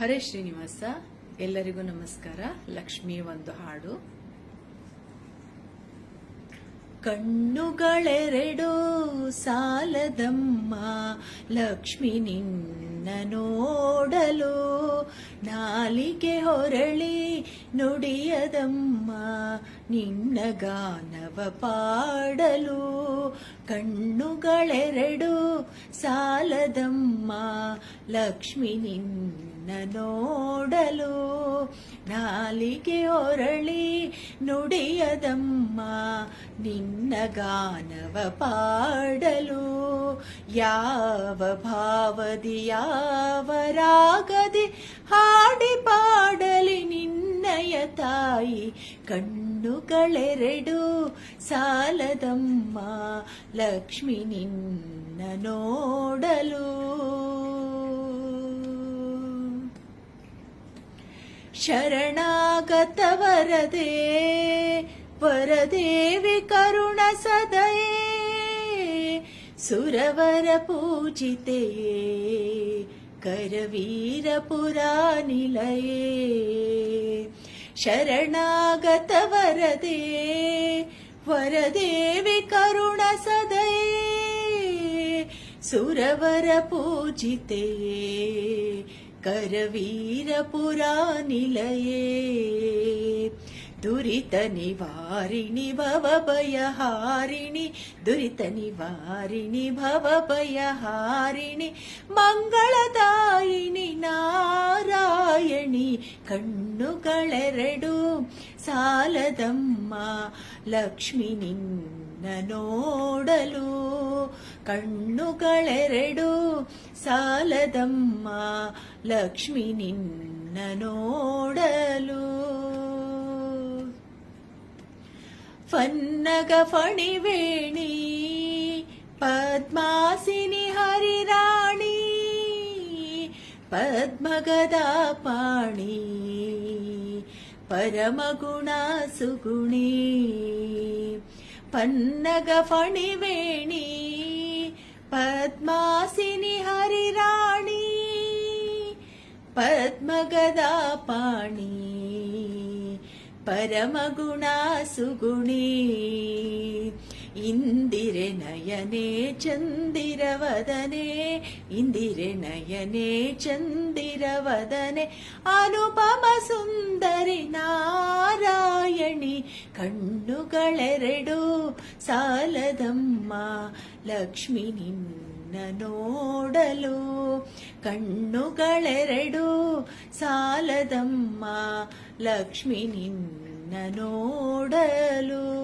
ಹರೇ ಶ್ರೀನಿವಾಸ ಎಲ್ಲರಿಗೂ ನಮಸ್ಕಾರ. ಲಕ್ಷ್ಮಿ ಒಂದು ಹಾಡು. ಕಣ್ಣುಗಳೆರಡು ಸಾಲದಮ್ಮ ಲಕ್ಷ್ಮಿ ನಿನ್ನ ನೋಡಲು ನಾಲಿಗೆ ಹೊರಳಿ ನುಡಿಯದಮ್ಮ ನಿನ್ನ ಗಾನವ ಪಾಡಲು ಕಣ್ಣುಗಳೆರಡು ಸಾಲದಮ್ಮ ಲಕ್ಷ್ಮಿ ನಿನ್ನ ನೋಡಲು ನಾಲಿಗೆ ಒರಳಿ ನುಡಿಯದಮ್ಮ ನಿನ್ನ ಗಾನವ ಪಾಡಲು ಯಾವ ಭಾವದಿ ಯಾವ ರಾಗದಿ ಹಾಡಿ ನಿನ್ನಯ ತಾಯಿ ಕಣ್ಣುಗಳೆರಡು ಸಾಲದಮ್ಮ ಲಕ್ಷ್ಮಿ ನಿನ್ನ ನೋಡಲು. ಶರಣಾಗತ ವರದೆ ವರದೇವಿ ಕರುಣ ಸದಯೇ ಸುರವರ ಪೂಜಿತೆಯೇ ಪುರಾನಿಲಯೇ ಶರಣಾಗತ ವರದೆ ವರದೇವಿ ಕರುಣ ಸದೈ. ಸುರವರ ಪೂಜಿತೆ ಕರವೀರ ಪುರಾನಿಲಯೇ ದುರಿತ ನಿವಾರಿಣಿ ಭವ ಭಯಹಾರಿಣಿ ದುರಿತ ಕಣ್ಣುಗಳೆರಡು ಸಾಲದಮ್ಮ ಲಕ್ಷ್ಮಿ ನಿನ್ನ ನೋಡಲು. ಕಣ್ಣುಗಳೆರಡು ಸಾಲದಮ್ಮ ಲಕ್ಷ್ಮಿ ನಿನ್ನ ನೋಡಲು. ಫನ್ನಗ ಫಣಿವೇಣಿ ಪದ್ಮಾಸಿನಿ पद्मगदा पाणि परमगुणा सुगुणी पन्नगफणिवेणी पद्मासिनि राणी पद्मगदा पाणि परमगुणा सुगुणी ಇಂದಿರೆ ನಯನೆ ಚಂದಿರವದನೆ ಇಂದಿರೆ ನಯನೆ ಚಂದಿರವದನೆ. ಅನುಪಮ ಸುಂದರಿ ನಾರಾಯಣಿ, ಕಣ್ಣುಗಳೆರಡು ಸಾಲದಮ್ಮ, ಲಕ್ಷ್ಮಿ ನಿನ್ನ ನೋಡಲು. ಕಣ್ಣುಗಳೆರಡು ಸಾಲದಮ್ಮ, ಲಕ್ಷ್ಮಿ ನಿನ್ನ ನೋಡಲು.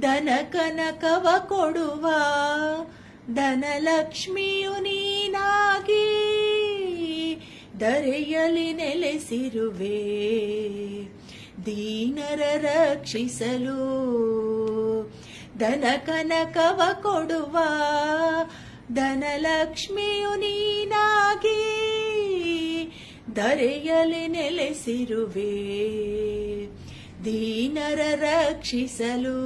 ದನ ಕನಕವ ಕೊಡುವ ಧನಲಕ್ಷ್ಮಿಯು ನೀನಾಗಿ ದರೆಯಲಿ ನೆಲೆಸಿರುವೆ. ದೀನರ ರಕ್ಷಿಸಲು ಧನ ಕನಕವ ಕೊಡುವ ಧನಲಕ್ಷ್ಮಿಯು ನೀನಾಗಿ ದರೆಯಲ್ಲಿ ನೆಲೆಸಿರುವೆ. ದೀನರ ರಕ್ಷಿಸಲು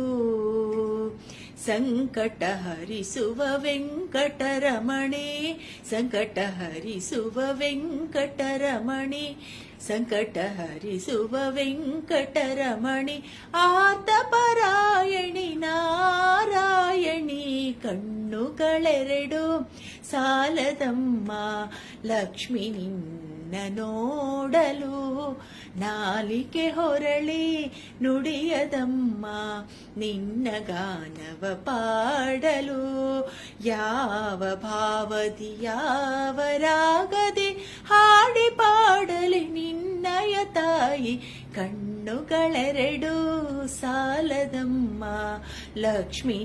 ಸಂಕಟ ಹರಿಸುವ ವೆಂಕಟರಮಣಿ ಸಂಕಟ ಹರಿಸುವ ವೆಂಕಟರಮಣಿ ಸಂಕಟ ಹರಿಸುವ ವೆಂಕಟರಮಣಿ ಆತಪರಾಯಣಿ ನಾರಾಯಣಿ ಕಣ್ಣುಗಳೆರಡು ಸಾಲದಮ್ಮ ಲಕ್ಷ್ಮಿ ನಿನ್ನ ನೋಡಲು ನಾಲಿಕೆ ಹೊರಳಿ ನುಡಿಯದಮ್ಮ ನಿನ್ನ ಗಾನವ ಪಾಡಲು ಯಾವ ಭಾವದಿ ಯಾವ ಹಾಡಿ ಪಾಡಲಿ ನಿನ್ನಯ ತಾಯಿ ಕಣ್ಣುಗಳೆರಡು ಸಾಲದಮ್ಮ ಲಕ್ಷ್ಮಿ